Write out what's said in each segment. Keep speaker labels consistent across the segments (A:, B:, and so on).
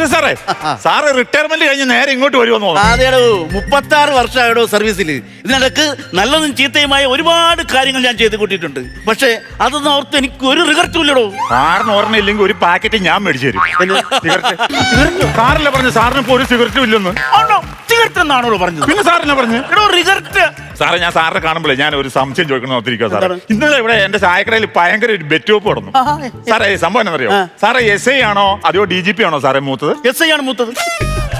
A: George സാറേ. Sir retirement കഴിഞ്ഞ് നേരെ ഇങ്ങോട്ട് വരുമെന്ന്
B: അതെടോ മുപ്പത്തി ആറ് വർഷമായിടോ സർവീസിൽ ഇതിനിടക്ക് നല്ലതും ചീത്തയുമായ ഒരുപാട് കാര്യങ്ങൾ ഞാൻ ചെയ്ത് കൂട്ടിയിട്ടുണ്ട്. പക്ഷേ അതൊന്നും ഓർത്ത് എനിക്ക് ഒരു റിഗർട്ടും ഇല്ലടോ
A: സാറിന് ഓർമ്മയില്ലെങ്കിൽ ഒരു പാക്കറ്റ് ഞാൻ മേടിച്ചു തരും. സിഗരറ്റ്. സാറല്ലേ പറഞ്ഞു സാറിന് ഇപ്പൊ ഒരു സിഗരറ്റും ഇല്ലെന്ന്.
B: ആണോ? സിഗരറ്റ് എന്നാണോ പറഞ്ഞത്.
A: പിന്നെ സാറിനെ പറഞ്ഞു?
B: എടോ റിഗർട്ട്.
A: സാറേ ഞാൻ സാറിനെ കാണുമ്പോഴേ ഞാൻ ഒരു സംശയം ചോദിക്കണം ഓർത്തിരിക്കുക സാറേ. ഇന്നലെ ഇവിടെ എന്റെ ചായക്കടയിൽ ഭയങ്കര ഒരു ബെറ്റ് വെപ്പ് നടന്നു. സാറേ സംഭവം എന്നറിയോ. സാറേ എസ് ഐ ആണോ? അതോ ഡി ജി പി ആണോ സാറേ മൂത്തത്?
B: എസ് ഐ ആണ് മൂത്തത്.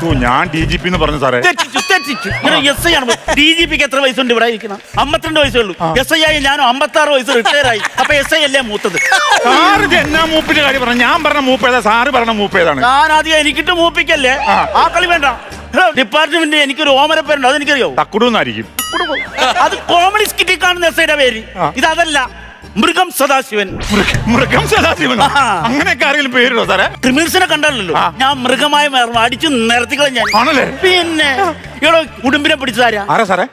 A: ഓ ഞാൻ ഡി ജി പി എന്ന് പറഞ്ഞു സാറേ.
B: തെറ്റിച്ചു തെറ്റിച്ചു. എസ് ഐ ആണ് ഡി ജി പിക്ക് എത്ര വയസ്സുണ്ട് ഇവിടെ? ഇരിക്കണം അമ്പത്തിരണ്ട് വയസ്സേ ഉള്ളൂ. എസ് ഐ ആയി ഞാനും അമ്പത്തി ആറ് വയസ്സ് റിട്ടയർ ആയി. അപ്പൊ എസ് ഐ അല്ലേ മൂത്തത്?
A: സാറ് ഇത് എന്നാ മൂപ്പിന്റെ കാര്യം പറഞ്ഞു ഞാൻ പറഞ്ഞ മൂപ്പ് ഏതാ? സാറ് പറഞ്ഞ മൂപ്പ് ഏതാണ്?
B: ഞാൻ ആദ്യം എനിക്കിട്ട് മൂപ്പിക്കല്ലേ.
A: ആ
B: കളി വേണ്ട. ഡിപ്പാർട്ട്മെന്റ് എനിക്കൊരു ഓമനപ്പേരുണ്ട് അതെനിക്കറിയോ?
A: തക്കുടൂന്നായിരിക്കും.
B: അത് കോമഡി സ്കിറ്റിൽ കാണുന്ന എസ്ഐയുടെ പേര്. ഇതല്ല മൃഗം സദാശിവൻ.
A: മൃഗം
B: സദാശിവൻ.
A: അങ്ങനെയൊക്കെ ആരെങ്കിലും പേരിടോ സാറേ?
B: ക്രിമിനൽസിനെ കണ്ടല്ലോ ഞാൻ മൃഗമായി മാറും അടിച്ചു നിരത്തിക്കളെ ഞാൻ.
A: ആണല്ലേ?
B: പിന്നെ ഇവിടെ ഉടുമ്പിനെ പിടിച്ചതാരാ?
A: ആരാ സാറേ?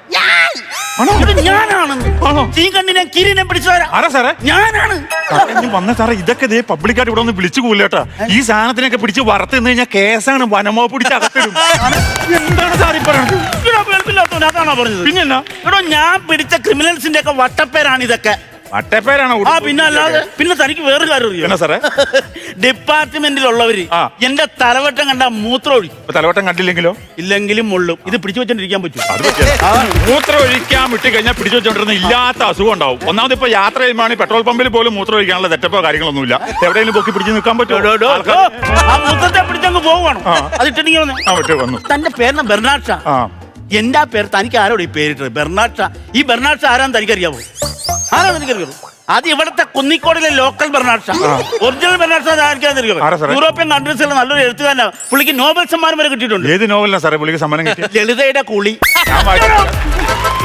A: ആണോ?
B: കിരിനെ പിടിച്ചതാരാ
A: ആരാ സാറേ?
B: ഞാനാണ്.
A: സാറേ, ഇനി വന്ന സാറേ ഇതൊക്കെ ദേ പബ്ലിക്കായിട്ട് ഇവിടെ ഒന്ന് വിളിച്ചു ഈ സാധനത്തിനൊക്കെ പിടിച്ച് വറുത്ത് നിന്ന് കഴിഞ്ഞാൽ കേസാണ്. വനമോ പിടിച്ച് അകത്തിടും. എന്താണ് പറയുന്നത്
B: അതാണോ പറഞ്ഞത്?
A: പിന്നെന്നാ?
B: എടോ ഞാൻ പിടിച്ച ക്രിമിനൽസിന്റെ ഒക്കെ വട്ടപ്പേരാണ് ഇതൊക്കെ
A: വട്ടപ്പേരാണോ
B: ആ പിന്നെ അല്ലാതെ പിന്നെ തനിക്ക് വേറെ കാര്യം അറിയോ?
A: സാറേ?
B: ഡിപ്പാർട്ട്മെന്റിലുള്ളവര് എന്റെ തലവട്ടം കണ്ട മൂത്രം
A: ഒഴിക്കും തലവട്ടം കണ്ടില്ലെങ്കിലോ?
B: ഇല്ലെങ്കിലും മുള്ളും. ഇത് പിടിച്ചു വെച്ചോണ്ടിരിക്കാൻ പറ്റും
A: മൂത്ര ഒഴിക്കാൻ വിട്ട് കഴിഞ്ഞാൽ പിടിച്ചു വെച്ചോണ്ടിരുന്ന ഇല്ലാത്ത അസുഖം ഉണ്ടാവും. ഒന്നാമത് ഇപ്പൊ യാത്ര ചെയ്യുമ്പോൾ പെട്രോൾ പമ്പിൽ പോലും മൂത്രം ഒഴിക്കാനുള്ള തെറ്റപ്പോ കാര്യങ്ങളൊന്നുമില്ല. എവിടെയെങ്കിലും പൊക്കി പിടിച്ച് നിൽക്കാൻ പറ്റുമോ?
B: ആ മൂത്രത്തെ പിടിച്ചങ്ങ്. അതിട്ടെങ്കിൽ വന്നേ. തന്റെ പേരിന് ബെർണാഡ് ഷാ എന്റെ ആ പേര് തനിക്ക് ആരോട് ഈ പേരിട്ടത്? ബെർണാഡ് ഈ ബെർണാഡ് ഷാ ആരാന്ന് തനിക്കറിയാമോ ആരാന്ന് എനിക്കറിയാമോ അത് ഇവിടുത്തെ കുന്നിക്കോടിലെ local Bernard Shaw original Bernard Shaw ആർക്കാന്ന്
A: ആരാ സാറേ?
B: യൂറോപ്യൻ കൺട്രീസിലെ നല്ലൊരു എഴുത്തുകാരനാണ് പുള്ളിക്ക് നോബൽ സമ്മാനം വരെ കിട്ടിയിട്ടുണ്ട്.
A: ഏത് നോവലിനാ സാറേ പുള്ളിക്ക് സമ്മാനം കിട്ടി
B: ലളിതയുടെ കുളി.
A: ഞാൻ വായിച്ചിട്ടില്ല.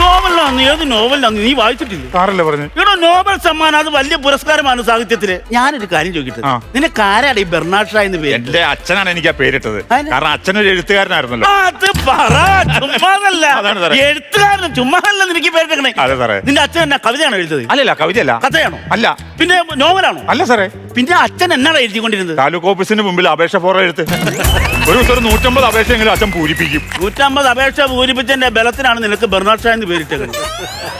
B: നോവലാണ് ഏത് നോവലാണ് നീ വായിച്ചിട്ടില്ല?
A: സാറല്ലേ പറഞ്ഞു?
B: ഇവിടെ നോബൽ സമ്മാനം അത് വലിയ പുരസ്കാരമാണ് സാഹിത്യത്തിൽ. ഞാനൊരു കാര്യം ചോദിക്കട്ടെ?
A: ആ.
B: നിനക്ക് ആരാണ് ഈ ബെർണാഡ് ഷാ എന്ന് പേര്?
A: എന്റെ അച്ഛനാണ് എനിക്ക് ആ പേരിട്ടത്.
B: അതിന്?
A: കാരണം അച്ഛനൊരു എഴുത്തുകാരനായിരുന്നല്ലോ.
B: അത് പറ ചുമ്മാതല്ല.
A: അതാണ് സാറേ.
B: എഴുത്തുകാരന് ചുമ്മാതല്ല നിനക്ക് പേരിട്ടേ
A: അതെ സാറേ.
B: നിന്റെ അച്ഛൻ എന്നാ കവിതയാണോ എഴുതിയത്?
A: അല്ലല്ല കവിതയല്ല.
B: കഥയാണോ?
A: അല്ല.
B: പിന്നെ നോവലാണോ?
A: അല്ല സാറേ.
B: പിന്നെ അച്ഛൻ എന്നാണ് എഴുതിക്കൊണ്ടിരുന്നത്?
A: താലൂക്ക് ഓഫീസിന് മുമ്പിൽ അപേക്ഷ ഫോറ എഴുത്ത് ഒരു ദിവസം ഒരു നൂറ്റമ്പത് അപേക്ഷയെങ്കിലും അച്ഛൻ പൂരിപ്പിക്കും.
B: നൂറ്റമ്പത് അപേക്ഷ പൂരിപ്പിച്ചതിന്റെ ബലത്തിനാണ് നിനക്ക് ബെർണാഡ് ഷാ എന്ന് പേരിട്ടേക്കണം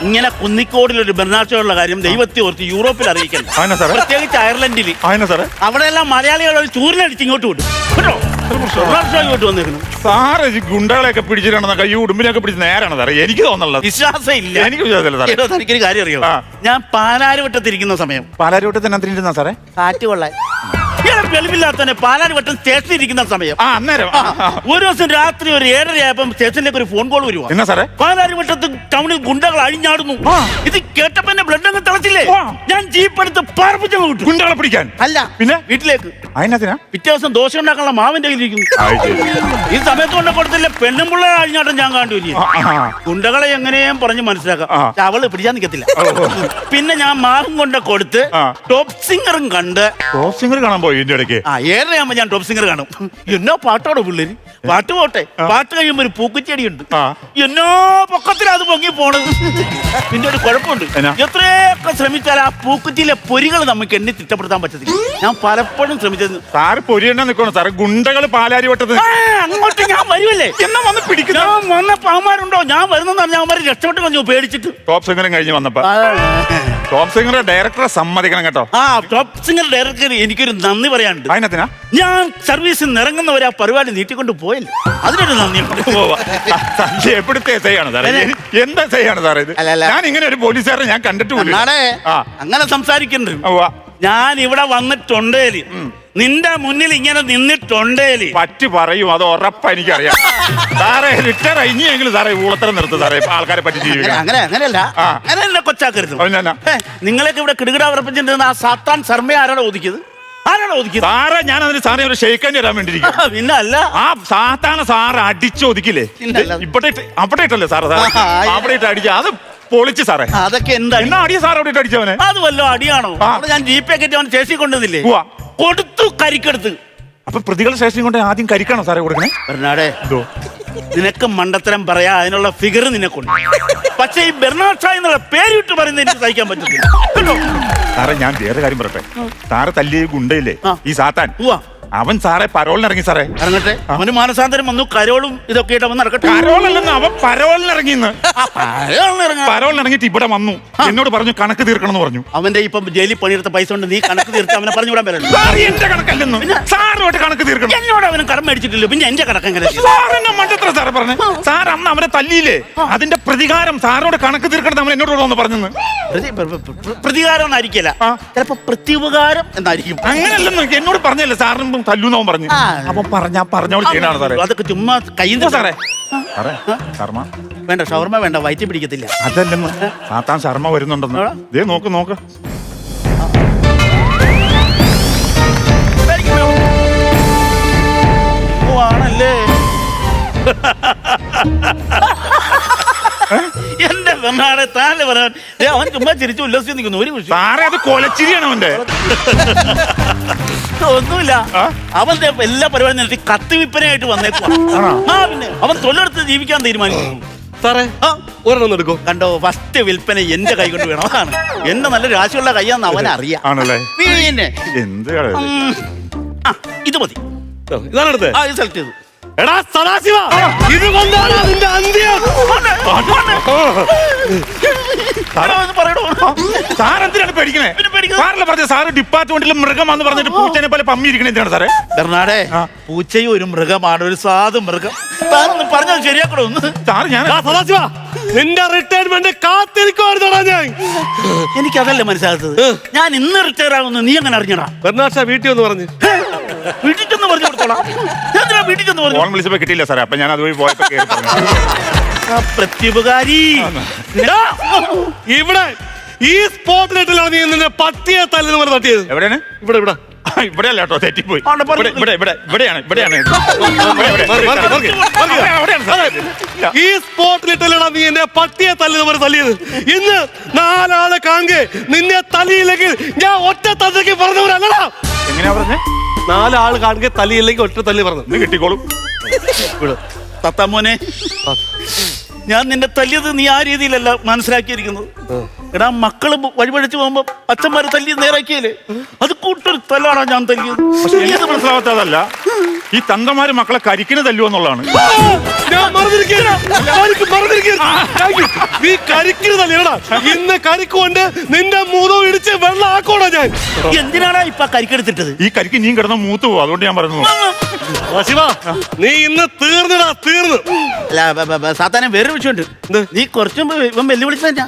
B: ഇങ്ങനെ കുന്നിക്കോടിൽ ഒരു ബെർണാഡ് കാര്യം ദൈവത്തെ ഓർത്ത് യൂറോപ്പിൽ അറിയിക്കണം
A: അതിനാ സാറേ?
B: പ്രത്യേകിച്ച് അയർലൻഡിൽ.
A: അതിനാ സാറേ?
B: അവിടെയെല്ലാം മലയാളികൾ ഒരു ചൂരിനടിച്ച് ഇങ്ങോട്ട് വിടും. കേട്ടോ? ബെർണാഡ് ഷാ ഇങ്ങോട്ട് വന്നിരുന്നു
A: സാറ് ഈ ഗുണ്ടകളെയൊക്കെ പിടിച്ചിട്ടാണ് കൈ ഉടുമ്പിനെയൊക്കെ പിടിച്ച് നേരാണ് സാറേ. എനിക്ക് തോന്നുള്ളത്
B: വിശ്വാസം ഇല്ല.
A: എനിക്ക് വിശ്വാസമില്ല സാറേ.
B: എടോ, തനിക്കൊരു കാര്യം അറിയോ?
A: ആ.
B: ഞാൻ പാലാരിവട്ടത്തിരിക്കുന്ന സമയം.
A: പാലാരിവട്ടത്തിന് എന്തിനാ സാറേ?
B: കാറ്റ് കൊള്ളാൻ. വെളിവില്ലാത്തന്നെ പാലാരിവട്ടം സ്റ്റേഷനിൽ ഇരിക്കുന്ന സമയം.
A: ആ അന്നേരം. ആ, ആ.
B: ഒരു ദിവസം രാത്രി ഒരു ഏഴര ആയപ്പം സ്റ്റേഷനിലേക്ക് ഒരു ഫോൺ കോൾ വരുവാ.
A: എന്നാ സാറേ?
B: പാലാരിവട്ടത്ത് ടൗണിൽ ഗുണ്ടകൾ അഴിഞ്ഞാടുന്നു.
A: ആ.
B: ഇത് കേട്ടപ്പോ എന്റെ ബ്ലഡ് അങ്ങ് തിളച്ചില്ലേ?
A: ആ.
B: ഞാൻ ജീപ്പ് എടുത്ത് പാർപ്പിച്ചങ്ങ് വിട്ടു.
A: ഗുണ്ടകളെ പിടിക്കാൻ.
B: അല്ല.
A: പിന്നെ?
B: വീട്ടിലേക്ക്.
A: അതിനകത്തിനാ?
B: പിറ്റേ ദിവസം ദോശ ഉണ്ടാക്കാനുള്ള മാവിന്റെ കയ്യിലിരിക്കുന്നു ഈ സമയത്ത് കൊണ്ട് കൊടുത്തില്ല പെണ്ണും പിള്ളേരെ അഴിഞ്ഞാട്ടം ഞാൻ കാണ്ടു
A: ആ, ആ, ആ.
B: ഗുണ്ടകളെ എങ്ങനെയും പറഞ്ഞ് മനസ്സിലാക്കാം.
A: ആ.
B: പക്ഷെ അവൾ പിടിക്കാൻ നിൽക്കത്തില്ല പിന്നെ ഞാൻ മാവും കൊണ്ട് കൊടുത്ത്
A: ആ.
B: ടോപ്പ് സിംഗറും കണ്ട്
A: ടോപ് സിംഗർ കാണാൻ പോയി ഇതിന്റെ ഇടയ്ക്ക്.
B: ആ ഏഴരയാകുമ്പോ ഞാൻ ടോപ്പ് സിംഗർ കാണും. എന്നോ പാട്ടോടെ പിള്ളേര് പാട്ട് പോട്ടെ. പാട്ട് കഴിയുമ്പോ ഒരു പൂക്കുച്ചെടിയുണ്ട്.
A: ആ.
B: എന്നോ പൊക്കത്തിലാ അത് പൊങ്ങി പോണത്? പിന്നെ ഒരു കുഴപ്പമുണ്ട്.
A: എന്നാ?
B: എത്രയൊക്കെ ശ്രമിച്ചാൽ ആ പൂക്കുറ്റിയിലെ പൊരികൾ നമുക്ക് എണ്ണി തിട്ടപ്പെടുത്താൻ പറ്റത്തില്ല. ഞാൻ പലപ്പോഴും ശ്രമിച്ചത്.
A: സാറ് പൊരിയണ്ട നിൽക്കണം. സാറേ ഗുണ്ടകൾ പാലാരിവട്ടത്ത്
B: ആ, അങ്ങോട്ട് ഞാൻ വരുമല്ലേ
A: എന്നാ വന്ന് പിടിക്കുന്ന
B: ഞാൻ വന്ന പാമാരുണ്ടോ ഞാൻ വരുന്നെന്ന് ഞാൻ അവന്മാര് രക്ഷപ്പെട്ട് കളഞ്ഞു പേടിച്ചിട്ട്.
A: ടോപ്പ് സിംഗറും കഴിഞ്ഞ് വന്നപ്പോ. ടോപ്പ് സിംഗറുടെ ഡയറക്ടറെ സമ്മതിക്കണം കേട്ടോ.
B: ആ ടോപ് സിംഗർ ഡയറക്ടർ എനിക്കൊരു നന്ദി പറയാനുണ്ട്.
A: അതിനകത്തിനാ
B: ഞാൻ സർവീസിൽ നിന്ന് ഇറങ്ങുന്നവരെ ആ പരിപാടി നീട്ടിക്കൊണ്ട് പോയല്ലോ? അതിനൊരു നന്ദിയുണ്ട്
A: എവിടുത്തെ സാറേ?
B: അതെ.
A: എന്ത് സാറേ ഇത്. ഞാൻ ഇങ്ങനെ ഒരു പോലീസുകാരെ ഞാൻ കണ്ടിട്ട് പോലും
B: അണ്ണാടെ
A: ആ.
B: അങ്ങനെ സംസാരിക്കണ്ട?
A: ഉവ്വ.
B: ഞാൻ ഇവിടെ വന്നിട്ടുണ്ടേൽ. നിന്റെ മുന്നിൽ ഇങ്ങനെ നിന്നിട്ടുണ്ടേൽ.
A: പറ്റി പറയും അത് ഉറപ്പാ എനിക്കറിയാം. സാറേ റിട്ടയർ ഇനിയെങ്കിലും സാറേ ഊളത്തരം നിർത്തും സാറേ ഇപ്പൊ ആൾക്കാരെ പറ്റി
B: അങ്ങനെ
A: ജീവിക്കാം
B: അങ്ങനെ അങ്ങനെയല്ല.
A: ആ.
B: അങ്ങനെ എന്നെ കൊച്ചാക്കരുത് നിങ്ങളൊക്കെ ഇവിടെ കിടുകിട ഉറപ്പിച്ചിട്ടുണ്ടെന്ന് ആ സാത്താൻ ശർമ്മയെ ആരാണ് ഒതുക്കിയത് ആരാണ് ഒതുക്കിയത്?
A: സാറേ ഞാൻ അതിന് സാറേ ഒരു ഷെയ്ക്കാൻ തരാൻ വേണ്ടിയിരിക്കും
B: ആ, പിന്നെ അല്ല
A: ആ സാത്താന സാറ് അടിച്ചൊതുക്കില്ലേ
B: ഇല്ലല്ല.
A: ഇവിടെ ഇട്ട് അവിടെ ഇട്ടല്ലേ സാറേ സാറേ?
B: ആ, ആ.
A: അവിടെ ഇട്ട് അടിച്ച അത് പൊളിച്ച് സാറേ.
B: അതൊക്കെ എന്താ?
A: എന്നാ അടിയ സാർ അവിടെ ഇട്ട് അടിച്ചവനെ
B: അത് വല്ലോ അടിയാണോ?
A: ആ.
B: അവിടെ ഞാൻ ജീപ്പേ കയറ്റി അവൻ ചേച്ചി കൊണ്ടുവന്നില്ലേ?
A: ഉവ്വ.
B: കൊടുത്തു കരിക്കെടുത്ത്.
A: അപ്പൊ പ്രതികളുടെ ശേഷം കൊണ്ട് ആദ്യം കരിക്കാണോ സാറേ കൊടുക്കണേ?
B: ബെർണാടെ
A: എന്തോ?
B: നിനക്ക് മണ്ടത്തരം പറയാ അതിനുള്ള ഫിഗർ നിനക്കുണ്ട് പക്ഷേ ഈ ബെർണാഡ് ഷാ എന്നുള്ള പേരിട്ട് പറയുന്നത് എനിക്ക് സഹിക്കാൻ പറ്റത്തില്ല. കേട്ടോ
A: സാറേ ഞാൻ വേറെ കാര്യം പറയട്ടെ സാറ് തല്ലിയ ഗുണ്ടയില്ലേ. ഈ സാത്താൻ. അവൻ സാറേ പരോളിനിറങ്ങി സാറേ.
B: ഇറങ്ങട്ടെ. അവന് മാനസാന്തരം വന്നു കരോളും ഇതൊക്കെ ആയിട്ട് അവൻ നടക്കട്ടെ.
A: പരോളല്ലെന്ന് അവൻ പരോളിനിറങ്ങിന്ന്.
B: ഇറങ്ങാം.
A: പരോളിനിറങ്ങിയിട്ട് ഇവിടെ വന്നു. എന്നോട് പറഞ്ഞു കണക്ക് തീർക്കണം എന്ന് പറഞ്ഞു.
B: അവന്റെ ഇപ്പം ജയിലിൽ പണിയെടുത്ത പൈസ കൊണ്ട് നീ കണക്ക് തീർത്ത് അവനെ പറഞ്ഞു വിടാൻ പറ്റുന്നു
A: സാർ എന്റെ കണക്കല്ലെന്ന്. സാറുമായിട്ട് കണക്ക് തീർക്കണം.
B: എന്നോട് അവന് കടം മേടിച്ചിട്ടില്ല പിന്നെ എന്റെ കണക്ക് എങ്ങനെ?
A: സാർ എന്നെ മണ്ടത്ര സാറ് പറഞ്ഞു? സാർ അന്ന് അവനെ തല്ലിയില്ലേ? അതിന്റെ പ്രതികാരം സാറിനോട് കണക്ക് തീർക്കണം അവൻ എന്നോട് പറഞ്ഞെന്ന്.
B: പ്രതി- പ്ര- പ്ര- പ്ര- പ്രതികാരം എന്നായിരിക്കില്ല
A: ആ.
B: ചിലപ്പോ പ്രത്യുപകാരം എന്നായിരിക്കും.
A: അങ്ങനല്ലെന്ന് എന്നോട് പറഞ്ഞല്ലേ സാറിനും തല്ലൂന്നവൻ പറഞ്ഞു.
B: ആ.
A: അപ്പൊ പറഞ്ഞ പറഞ്ഞോട് സാറേ.
B: അതൊക്കെ ചുമ്മാ കയ്യിൽ
A: സാറേ? സാറേ ശർമ്മ.
B: വേണ്ട ഷവർമ വേണ്ട വയറ്റി പിടിക്കത്തില്ല.
A: അതല്ലെന്ന്. സാത്താൻ ശർമ്മ വരുന്നുണ്ടെന്ന്. ദേ നോക്ക് നോക്ക്.
B: ഓ ആണല്ലേ. എന്റെ പെണ്ണാടെ താനെ പറയാൻ? ദേ, അവൻ ചുമ്മാ ചിരിച്ചു ഉല്ലസിച്ച് നിൽക്കുന്നു ഒരു വിഷയം
A: സാറേ അത് കൊലച്ചിരിയാണ് അവന്റെ
B: ഒന്നുമില്ല.
A: ആ?
B: അവൻ ദേ എല്ലാ പരിപാടിയും നിർത്തി കത്തി വിൽപ്പനയായിട്ട് വന്നേക്കുവാ.
A: ആണോ?
B: ആ പിന്നെ അവൻ തൊഴിലെടുത്ത് ജീവിക്കാൻ തീരുമാനിച്ചു.
C: സാറേ
B: ആ,
C: ഒരെണ്ണം എടുക്കും.
B: കണ്ടോ ഫസ്റ്റ് വിൽപ്പന എന്റെ കൈ കൊണ്ട് വേണം അതാണ് എന്റെ നല്ല രാശിയുള്ള കൈയാന്ന് അവൻ അറിയാം.
A: ആണല്ലേ?
B: പിന്നെ
A: എന്ത്
B: ഉം, ആ ഇത് മതി.
C: ഇതാണ് എടുത്തേ
B: ആ ഇത് സെലക്ട് ചെയ്തു.
C: എടാ സദാശിവ! ഇത് കൊണ്ടാണ് നിന്റെ അന്ത്യം!
B: മനസ്സിലാകുന്നത്
A: സാർ എന്തിനാണ് പേടിക്കണേ? സാറല്ലേ പറഞ്ഞ സാറ് ഡിപ്പാർട്ട്മെന്റിൽ മൃഗമാന്ന് പറഞ്ഞിട്ട് പൂച്ചനെ പോലെ പമ്മി ഇരിക്കണേ എന്തിനാണ് സാറേ?
B: ബെർണാടെ
A: ആ.
B: പൂച്ചയും ഒരു മൃഗമാണ് ഒരു സാധു മൃഗം. താനൊന്ന് പറഞ്ഞത് ശരിയാക്കണോ ഒന്ന്.
A: സാർ ഞാൻ
C: സദാശിവ! നിന്റെ റിട്ടയർമെന്റ് കാത്തിരിക്കുവായിരുന്നോടാ ഞാൻ.
B: എനിക്കതല്ല മനസ്സിലാകത്തത്? ഞാൻ ഇന്ന് റിട്ടയർ ആകുന്നു നീ അങ്ങനെ അറിഞ്ഞടാ?
C: ബെർണാഷ വീട്ടിൽ ഒന്ന് പറഞ്ഞു.
B: വീട്ടിൽ ചെന്ന് പറഞ്ഞു. കൊടുത്തോളാം എന്തിനാ വീട്ടിൽ ചെന്ന് പറഞ്ഞു
A: ഫോൺ വിളിച്ചപ്പോ കിട്ടിയില്ല സാറേ അപ്പൊ ഞാൻ അതുവഴി പോയപ്പോ കേറി പറഞ്ഞു.
B: ആ, പ്രത്യുപകാരി
C: എടാ, ഇവിടെ ഈ സ്പോട്ടിലിട്ടിലാണ് നീ നിന്റെ പട്ടിയെ തല്ലെന്ന് പറഞ്ഞ് തട്ടിയത്
A: എവിടെയാണ്
C: ഇവിടെ ഇവിടെ
A: കേട്ടോ തെറ്റിപ്പോയി
B: പറഞ്ഞു.
A: ഇവിടെ ഇവിടെ ഇവിടെ ഇവിടെയാണ് ഇവിടെയാണ് ഇവിടെ, ഇവിടെ.
C: മാറി, മാറി, മാറി, മാറി.
A: അവിടെ, അവിടെയാണ് സാറേ. ഇല്ല.
C: ഈ സ്പോട്ടിലിട്ടല്ലാണ് നീ എന്നെ പട്ടിയെ തല്ലെന്ന് പറഞ്ഞ് തല്ലിയത് ഇന്ന് നാലാളെ കാണുക നിന്നെ തല്ലിയില്ലെങ്കിൽ ഞാൻ ഒറ്റ തന്തയ്ക്ക് പറഞ്ഞവരല്ലടാ
A: എങ്ങനെയാ പറഞ്ഞേ
C: നാലാൾ കാണുക തല്ലിയില്ലെങ്കിൽ ഒറ്റ തല്ലി പറഞ്ഞു.
A: നീ കിട്ടിക്കോളും.
C: ഇവിടെ
B: തത്താമോനെ ഞാൻ നിന്റെ തല്ലിയത് നീ ആ രീതിയിലല്ല മനസ്സിലാക്കിയിരിക്കുന്നത്. എടാ മക്കൾ വഴിപഴിച്ചു പോകുമ്പോ അച്ഛന്മാര് തല്ലി നേരാക്കിയല്ലേ? അത് കൂട്ടൊരു തല്ലാണോ ഞാൻ തല്ലിയത്?
A: പക്ഷെ മനസ്സിലാവാത്തതല്ല. ഈ തന്തമാര് മക്കളെ കരിക്കിന് തല്ലു എന്നുള്ളതാണ്.
C: നീ കരിക്കരുതല്ലേടാ ഇന്ന് കരിക്കൊണ്ട് നിന്റെ മൂതം ഇടിച്ച് വെള്ളം ആക്കോടാ ഞാൻ.
B: എന്തിനാണ് ഇപ്പൊ കരിക്കെടുത്തിട്ടത്?
A: ഈ കരിക്ക് നീ കിടന്ന മൂത്ത് പോകും അതുകൊണ്ട് ഞാൻ പറഞ്ഞു
C: ശിവ. നീ ഇന്ന് തീർന്നിടാ തീർന്നു.
B: അല്ല സാത്താനെ വേറൊരു വിഷയമുണ്ട്. നീ കുറച്ചും ഇവൻ വെല്ലുവിളിച്ചു തന്നെ.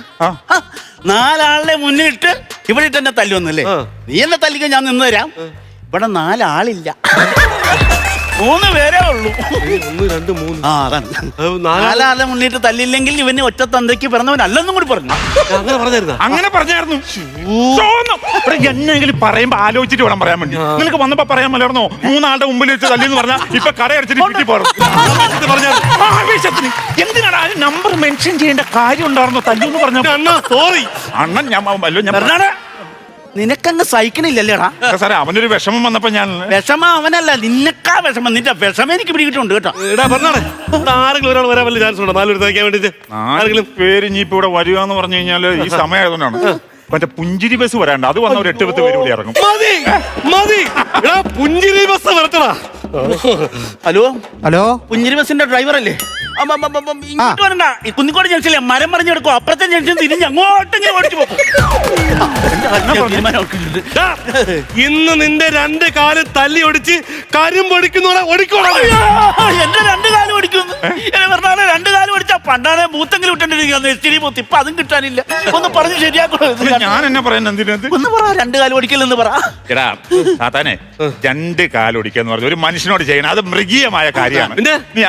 B: നാലാളിനെ മുന്നിട്ട് ഇവിടെ ഇട്ട് എന്നെ തല്ലുവന്നല്ലേ. നീ എന്നെ തല്ലിക്കാൻ ഞാൻ നിന്ന് തരാം. ഇവിടെ നാലാളില്ല. മൂന്ന് പേരേ ഉള്ളൂ.
C: ഒന്ന് രണ്ട് മൂന്ന്.
B: ആ അതാണ്.
C: അത് നാലാ-
B: നാലാളെ മുന്നിട്ട് തല്ലില്ലെങ്കിൽ ഇവന് ഒറ്റ തന്തയ്ക്ക് പിറന്നവൻ അല്ലെന്നും കൂടി പറഞ്ഞു.
C: അങ്ങനെ പറഞ്ഞായിരുന്നു?
A: അങ്ങനെ പറഞ്ഞായിരുന്നു. ഇവിടെ എന്നെങ്കിലും പറയുമ്പോ ആലോചിച്ചിട്ട് വേണം പറയാൻ വേണ്ടി. നിനക്ക് വന്നപ്പോ പറയാൻ മേലായിരുന്നോ മൂന്നാളുടെ മുമ്പിൽ വെച്ച് തല്ലിന്ന് പറഞ്ഞാൽ ഇപ്പൊ കരയടിച്ചിട്ട് വീട്ടിൽ പോറും ആവേശത്തിന് എന്തിനാണ് ആ നമ്പർ മെൻഷൻ ചെയ്യേണ്ട കാര്യം ഉണ്ടായിരുന്നോ? തല്ലു എന്ന്
C: അണ്ണാ സോറി
A: അണ്ണൻ ഞാൻ വല്ലോ ഞാൻ
B: നിനക്കങ്ങ് സഹിക്കണില്ലല്ലേടാ?
A: സാറേ അവനൊരു വിഷമം വന്നപ്പോ ഞാൻ
B: വിഷമ അവനല്ല നിനക്കാ വിഷമം. നിന്റെ വിഷമം എനിക്ക് പിടികിട്ടുണ്ട് കേട്ടോ.
C: എടാ പറഞ്ഞാടേ. ആരെങ്കിലും ഒരാൾ വരാൻ വല്ല ചാൻസ് ഉണ്ടോ? നാലൊരു തയ്ക്കാൻ വേണ്ടിട്ട്. ആരെങ്കിലും
A: പേര് ഇനി ഇപ്പൊ ഇവിടെ വരിക എന്ന് പറഞ്ഞു കഴിഞ്ഞാൽ ഈ സമയമായതുകൊണ്ടാണ്. മറ്റേ പുഞ്ചിരി ബസ് വരാണ്ട്. അത് വന്ന ഒരു എട്ട് പത്ത് പേര് കൂടി ഇറങ്ങും.
C: മതി മതി. എടാ പുഞ്ചിരി ബസ് വരട്ടടാ
B: ഹലോ?
D: ഹലോ?
B: പുഞ്ചിരി ബസിന്റെ ഡ്രൈവർ അല്ലേ? ഇങ്ങോട്ട് വരണ്ട. ഈ കുന്നിക്കോട് ജംഗ്ഷനിലെ മരം മറിഞ്ഞെടുക്കും. അപ്പുറത്തെ ജംഗ്ഷൻ തിരിഞ്ഞ് അങ്ങോട്ടെങ്കിലും ഓടിച്ചു പോകും.
C: ഇന്ന് നിന്റെ രണ്ട് കാൽ തല്ലി ഒടിച്ച് കരിമ്പ് പൊടിക്കുന്നോടെ ഒടിക്കോടാ
B: എന്റെ രണ്ട് കാലം ഒടിക്കുന്നു. എന്നെ പറഞ്ഞാൽ രണ്ട് കാലം ഒടിച്ചാ പണ്ടാണ് മൂത്തെങ്കിലും ഇട്ടിട്ടിരിക്കുന്നു എസ്റ്റിരി മൂത്ത്. ഇപ്പൊ അതും കിട്ടാനില്ല. ഒന്ന് പറഞ്ഞ് ശരിയാക്കണോ
A: ഞാൻ എന്നെ പറയുന്നത് എന്തിനത്
B: ഒന്ന് പറ രണ്ട് കാലം ഓടിക്കലെന്ന് പറ.
A: എടാ താത്താനെ രണ്ട് കാലൊടിക്കാന്ന് പറഞ്ഞു ഒരു മനുഷ്യനോട് ചെയ്യണം. അത് മൃഗീയമായ കാര്യമാണ്. നീ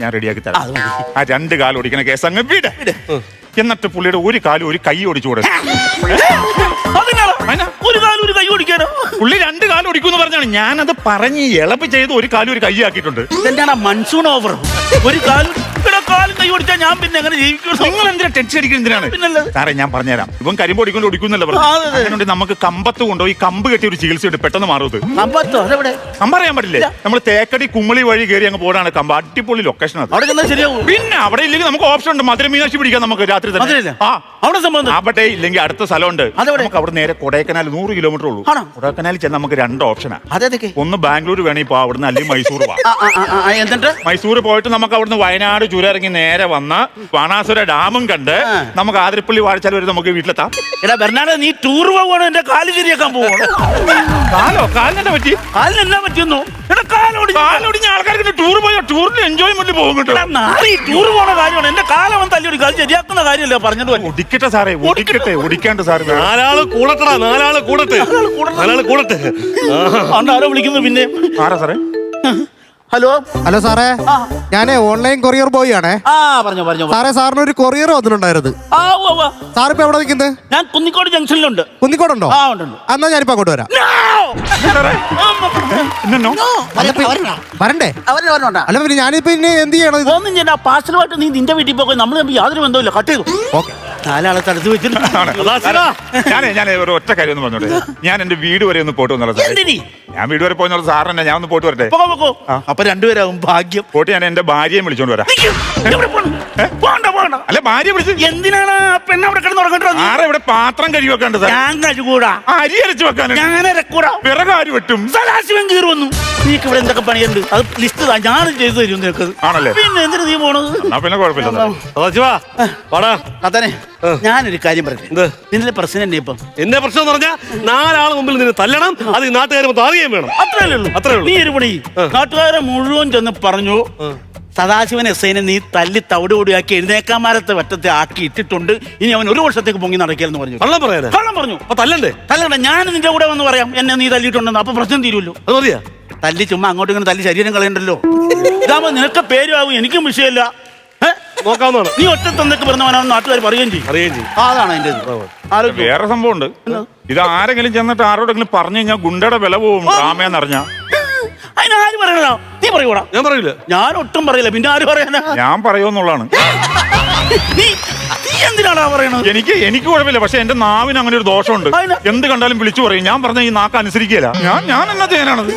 A: ഞാൻ റെഡിയാക്കി തരാം. ആ രണ്ട് കാലം ഓടിക്കണ കേസ് അങ്ങ് വിട്. എന്നിട്ട് പുള്ളിയുടെ ഒരു കാലും ഒരു കൈ
B: അതിനാണ്? ഒരു കാലം ഒരു കൈ ഓടിക്കാനോ?
A: പുള്ളി രണ്ട് കാലം ഓടിക്കും പറഞ്ഞാണ്. ഞാനത് പറഞ്ഞ് ഇളപ്പ് ചെയ്ത് ഒരു കാലും ഒരു കൈ ആക്കിയിട്ടുണ്ട്.
B: ഇതെന്താണ്? മൺസൂൺ ഓവർ ഒരു കാലം കാലും കൈ ഓടിച്ചാൽ ഞാൻ പിന്നെ എങ്ങനെ ജീവിക്കും
A: നിങ്ങൾ എന്തിനാ ടെൻഷൻ അടിക്കുന്നത് എന്തിനാണ്? സാറേ ഞാൻ പറഞ്ഞുതരാം. ഇവൻ കരിമ്പ് ഒടിക്കൊണ്ട് ഒടിക്കുന്നല്ല. പറഞ്ഞു നമുക്ക് കമ്പത്ത് കൊണ്ടുപോയി കമ്പ് കെട്ടി ഒരു ചികിത്സയുണ്ട് പെട്ടെന്ന് മാറുന്നത്
B: കമ്പത്തോ? അതെവിടെ?
A: കമ്പ് അറിയാൻ പറ്റില്ലേ നമ്മൾ തേക്കടി കുമ്മളി വഴി കയറി അങ്ങ് പോടാണ് കമ്പ്. അടിപൊളി ലൊക്കേഷൻ അത്.
B: ശരിയാവും?
A: പിന്നെ അവിടെ ഇല്ലെങ്കിൽ നമുക്ക് ഓപ്ഷൻ ഉണ്ട്. മധുര മീനാക്ഷി പിടിക്കാം നമുക്ക് രാത്രി തന്നെ. ആ.
B: അവിടെ സംഭവം?
A: അവിടെ ഇല്ലെങ്കിൽ അടുത്ത സ്ഥലമുണ്ട്.
B: ഉണ്ട്
A: നമുക്ക് അവിടെ നേരെ കൊടൈക്കനാൽ നൂറ് കിലോമീറ്റർ ഉള്ളൂ.
B: ആണോ?
A: കൊടൈക്കനാലിൽ ചെന്ന് നമുക്ക് രണ്ട് ഓപ്ഷനാ
B: അതേതൊക്കെ?
A: ഒന്ന് ബാംഗ്ലൂർ വേണമെങ്കിൽ പോ അവിടുന്ന് അല്ലെങ്കിൽ മൈസൂർ പോവാം.
B: എന്നിട്ട്?
A: മൈസൂർ പോയിട്ട് നമുക്ക് അവിടുന്ന് വയനാട് ചുരം ഇറങ്ങി നേരെ വന്ന് ബാണാസുര ഡാമും കണ്ട്. നമുക്ക് ആതിരപ്പള്ളി വാഴച്ചാൽ വരെ നമുക്ക് വീട്ടിലെത്താം.
B: എടാ ബെർണാഡ് നീ ടൂർ പോവാണ്? എന്റെ കാൽ ശരിയാക്കാൻ പോവാണ്?
A: കാലോ? കാലിനെ പറ്റി?
B: കാലിന് എന്നാ പറ്റിയെന്നു? എടാ കാലോടി
A: കാലൊടിഞ്ഞ ആൾക്കാർക്ക് ടൂർ പോയോ ടൂറിന് എൻജോയ്മെന്റ് പോകും കേട്ടോ.
B: എടാ നാളെ ടൂർ പോണ കാര്യമാണ്. എന്റെ കാലവൻ തല്ലിയൊരു കാൽ ശരിയാക്കുന്ന കാര്യമല്ലേ പറഞ്ഞത് പറ്റി?
A: ഒടിക്കട്ടെ സാറേ ഒടിക്കട്ടെ ഒടിക്കാണ്ട് സാറേ
C: നാലാൾ കൂടട്ടടാ നാലാൾ കൂടട്ടെ. നാലാൾ കൂടട്ടെ.
B: ആരോ വിളിക്കുന്നു പിന്നെ.
A: ആരാ സാറേ?
B: ഹലോ
D: ഹലോ സാറേ.
B: ഞാൻ
D: ഞാനേ ഓൺലൈൻ കൊറിയർ ബോയ് ആണേ.
B: ആ പറഞ്ഞോ പറഞ്ഞോ
D: സാറേ സാറിന് ഒരു കൊറിയർ വന്നിട്ടുണ്ടായിരുന്നു.
B: ആ ഉവ്വ് ഉവ്വ്.
D: സാറിപ്പോ എവിടെ നിൽക്കുന്നത്
B: ഞാൻ കുന്നിക്കോട് ജംഗ്ഷനിലുണ്ട്.
D: കുന്നിക്കോടുണ്ടോ?
B: ആ ഉണ്ട് ഉണ്ട്
D: എന്നാ ഞാനിപ്പോ അങ്ങോട്ട് വരാം. വരണ്ടേ?
B: പറഞ്ഞോണ്ടാ?
D: അല്ല പിന്നെ ഞാനിപ്പോ ഇനി എന്ത് ചെയ്യണം? ഇത്
B: ഒന്നും ചെയ്യണ്ട. പാർസലുമായിട്ട് നീ നിന്റെ വീട്ടിൽ പോയി നമ്മൾ തമ്മിൽ യാതൊരു ബന്ധമില്ല കട്ട് ചെയ്തു.
D: ഓക്കെ.
B: നാലാളെ തടുത്ത്
A: ഞാൻ ഒരു ഒറ്റ കാര്യം ഒന്ന് പറഞ്ഞോട്ടെ? ഞാൻ എന്റെ വീട് വരെ ഒന്ന് പോയിട്ട് വന്നോളാം സാറേ.
B: എന്തിനി?
A: ഞാൻ വീട് വരെ പോയെന്നുള്ള സാറിനെ ഞാൻ ഒന്ന് പോയിട്ട് വരട്ടെ?
B: അപ്പൊ രണ്ടുപേരാകും ഭാഗ്യം.
A: പോയിട്ട് ഞാൻ എന്റെ ഭാര്യയെ വിളിച്ചോണ്ട് വരാം.
B: നിക്ക്. എവിടെ പോണം? പോകണ്ട
A: അല്ല ഭാര്യ വിളിച്ച്
B: എന്തിനാണ് ആ പെണ്ണ് അവിടെ കിടന്ന് ഉറങ്ങട്ടോ നീ?
A: ആരെ ഇവിടെ പാത്രം കഴുകി വെക്കാണ്ട് സാർ
B: ഞാൻ കഴുകൂടാ.
A: അരി അരച്ച് വെക്കാനുണ്ട്.
B: ഞാൻ ഇറക്കൂടാ
A: വിറക് ആര് വെട്ടും.
B: സദാശിവൻ കീറി വന്നു. നീക്ക് ഇവിടെ എന്തൊക്കെ പണിയുണ്ട്? അത് ലിസ്റ്റ് താ. ഞാൻ ചെയ്തു തരും നിനക്ക്
A: ആണല്ലേ?
B: പിന്നെ എന്തിനു നീ പോണത്?
A: എന്നാ പിന്നെ കുഴപ്പമില്ല സാർ.
C: സദാശിവാ വാടാ.
B: അതനെ ഞാനൊരു കാര്യം
C: പറഞ്ഞു?
B: നിന്റെ പ്രശ്നം എന്നെ ഇപ്പം.
C: എന്നെ പ്രശ്നം എന്ന് പറഞ്ഞാൽ നാലാൾ മുമ്പിൽ നിന്ന് തല്ലണം അത് ഈ നാട്ടുകാർ മൊത്തം വേണം.
B: അത്രയല്ലേ ഉള്ളൂ.
C: അത്രേ ഉള്ളൂ.
B: നീ ഒരു പണി നാട്ടുകാരെ മുഴുവൻ ചെന്ന് പറഞ്ഞു. സദാശിവൻ എസ് ഐനെ നീ തല്ലി തവിട് കൂടിയാക്കി എഴുന്നേക്കാമാരത്തെ വറ്റത്തെ ആക്കി ഇട്ടിട്ടുണ്ട് ഇനി അവൻ ഒരു വർഷത്തേക്ക് പൊങ്ങി നടക്കലെന്ന് പറഞ്ഞു.
C: കള്ളം പറയാനാ?
B: കള്ളം പറഞ്ഞു.
C: അപ്പൊ തല്ലണ്ടേ?
B: തല്ലണ്ട ഞാൻ നിന്റെ കൂടെ വന്ന് പറയാം. എന്നെ നീ തല്ലിയിട്ടുണ്ടെന്ന്. അപ്പൊ പ്രശ്നം തീരുമല്ലോ.
C: അത് മതിയാ?
B: തല്ലി ചുമ്മാ അങ്ങോട്ടും ഇങ്ങനെ തല്ലി ശരീരം കളയണ്ടല്ലോ. ഇതാകുമ്പോ നിനക്ക് പേരുമാവും എനിക്കും വിഷയമില്ല?
C: നോക്കാവുന്നതാണ്.
B: നീ ഒറ്റ തന്നൊക്കെ പറഞ്ഞവനാണ് നാട്ടുകാർ പറയുകയും ചെയ്യും.
C: അറിയുകയും ചെയ്യും.
B: അതാണ് അതിന്റെ
A: വേറെ സംഭവം ഉണ്ട് ഇത് ആരെങ്കിലും ചെന്നിട്ട് ആരോടെങ്കിലും പറഞ്ഞു കഴിഞ്ഞാൽ ഗുണ്ടയുടെ വില പോവും ഡ്രാമയെന്നറിഞ്ഞ
B: അതിന് ആര് പറയണോ നീ പറയൂടാ.
C: ഞാൻ പറയില്ല
B: ഞാൻ ഒട്ടും പറയില്ല. പിന്നെ ആര് പറയാനാ
A: ഞാൻ പറയുമെന്നുള്ളതാണ്
B: നീ എന്തിനാടാ പറയണത്?
A: എനിക്ക് എനിക്ക് കുഴപ്പമില്ല. പക്ഷെ എന്റെ നാവിന് അങ്ങനെ ഒരു ദോഷമുണ്ട്.
B: അതിന്?
A: എന്ത് കണ്ടാലും വിളിച്ചു പറയും. ഞാൻ പറഞ്ഞ ഈ നാക്ക് അനുസരിക്കുകയില്ല. ഞാൻ ഞാൻ എന്നാ ചെയ്യാനാണത്?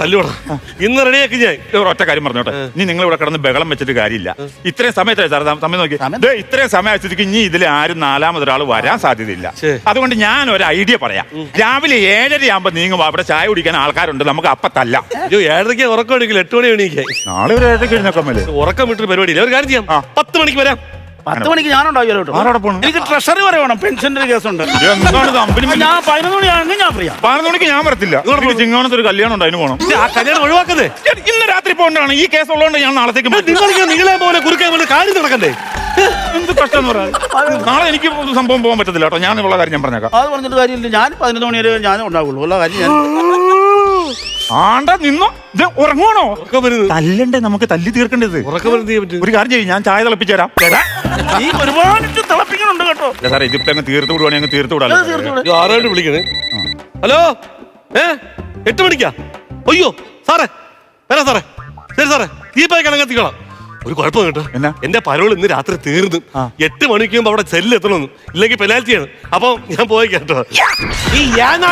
C: തല്ലുവാടാ ഇന്ന് റെഡിയാക്കി ഞാൻ.
A: ഒരു ഒറ്റ കാര്യം പറഞ്ഞോട്ടെ. നീ നിങ്ങൾ ഇവിടെ കിടന്ന് ബഹളം വെച്ചിട്ട് കാര്യമില്ല. ഇത്രയും സമയത്തായി സാർ ദാ സമയം നോക്കി.
B: സമയം?
A: ദേ, ഇത്രയും സമയം സ്ഥിതിക്ക് ഇനി ഇതിൽ ആരും നാലാമതൊരാൾ വരാൻ സാധ്യതയില്ല.
C: ശരി.
A: അതുകൊണ്ട് ഞാൻ ഒരു ഐഡിയ പറയാം. രാവിലെ ഏഴര ആകുമ്പോ നീങ്ങുമ്പോ അവിടെ ചായ കുടിക്കാൻ ആൾക്കാരുണ്ട്. നമുക്ക് അപ്പൊ തല്ല.
C: അയ്യോ ഏഴരയ്ക്ക് ഉറക്കം എണീക്കില്ല. എട്ട് മണി എണീക്കാൻ
A: നാളെ ഒരു ഏഴരക്ക് എഴുന്നേക്കാൻ മേലെ.
C: ഉറക്കം വിട്ടൊരു പരിപാടിയില്ല. ഒരു കാര്യം ചെയ്യാം.
A: ആ.
C: പത്ത് മണിക്ക് വരാം.
B: പത്ത് മണിക്ക് ഞാനുണ്ടാവും
A: ആരോടെ പോണം?
B: എനിക്ക് ട്രഷറി പറയണം പെൻഷന്റെ ഒരു കേസുണ്ട്
A: എന്താണ് ഇത്? അമ്പലം
B: ആ, ഞാൻ പതിനൊന്ന് മണിയാണെങ്കിൽ ഞാൻ ഫ്രീയാ
A: പതിനൊന്ന് മണിക്ക് ഞാൻ വരത്തില്ല. എനിക്ക് ചിങ്ങോണത്ത് ഒരു കല്യാണം ഉണ്ട് അതിന് പോകണം
C: ഇത് ആ കല്യാണം ഒഴിവാക്കത്
A: ഇന്ന് രാത്രി പോകണ്ടാണ്. ഈ കേസ് ഉള്ളതുകൊണ്ട് ഞാൻ നാളത്തേക്ക് മാറ്റി.
C: നിങ്ങളെ പോലെ കുറുക്കാൻ പോലെ കാര്യം നടക്കണ്ടേ?
A: എന്ത് കഷ്ടം എന്ന് പറയാം? നാളെ എനിക്ക് ഒരു സംഭവം പോകാൻ പറ്റത്തില്ല കേട്ടോ. ഞാൻ ഉള്ള കാര്യം ഞാൻ പറഞ്ഞേക്കാം.
B: അത് പറഞ്ഞിട്ട് കാര്യമില്ല. ഞാൻ പതിനൊന്ന് മണി വരെ ഞാൻ ഉണ്ടാവുള്ളൂ. ഉള്ള കാര്യം ഞാൻ
A: ആണ്ട നിന്നോ? ഇത് ഉറങ്ങുവാണോ?
C: ഉറക്കം വരുന്നത്.
A: തല്ലണ്ടേ നമുക്ക് തല്ലി തീർക്കേണ്ടത്.
C: ഉറക്കം വരുന്നത് ചെയ്യാൻ പറ്റും
A: ഒരു കാര്യം ചെയ്യും ഞാൻ ചായ തിളപ്പിച്ചു തരാം.
B: നീ ഒരുപാട് തിളപ്പിക്കുന്നുണ്ട് കേട്ടോ.
A: സാറേ ഇതിപ്പോ അങ്ങ് തീർത്ത് വിടുവാണെങ്കിൽ അങ്ങ് തീർത്ത് വിടാലോ.
B: അത് തീർത്ത് വിട്.
C: ഇത് ആരായിട്ട് വിളിക്കണേ. ഹലോ? ഏ? എട്ട് മണിക്കാ? അയ്യോ സാറേ. വരാം സാറേ. ശരി സാറേ. ദീപായി പായ്ക്ക് അനങ്ങത്തിക്കണം ഒരു കുഴപ്പം കേട്ടോ.
A: എന്നാ?
C: എന്റെ പരോൾ ഇന്ന് രാത്രി തീർന്നു. എട്ട് മണിക്ക് മുമ്പ് അവിടെ സെല്ലിൽ എത്തണമെന്ന്. ഇല്ലെങ്കിൽ പെനാൽറ്റിയാണ് അപ്പൊ ഞാൻ പോയി കേട്ടോ. ഈ ഞാൻ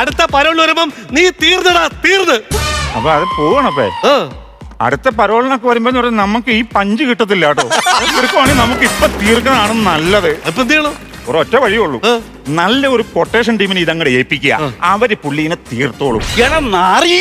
C: അടുത്ത പരോൾ വരുമ്പം നീ തീർന്നടാ തീർന്ന്.
A: അപ്പൊ അത് പോവണപ്പേ
C: ആ.
A: അടുത്ത പരോളിനൊക്കെ വരുമ്പോ എന്ന് പറഞ്ഞാൽ നമുക്ക് ഈ പഞ്ച് കിട്ടത്തില്ല കേട്ടോ. തീർക്കുവാണെങ്കിൽ നമുക്ക് ഇപ്പൊ തീർക്കണതാണ് നല്ലത്.
C: അപ്പൊ എന്ത് ചെയ്യണം?
A: ഒരൊറ്റ വഴിയുള്ളൂ നല്ല ഒരു കൊട്ടേഷൻ ടീമിനെ ഇതങ്ങടെ ഏൽപ്പിക്കുക. അവർ പുള്ളീനെ തീർത്തോളൂ.
B: എടാ നാറി.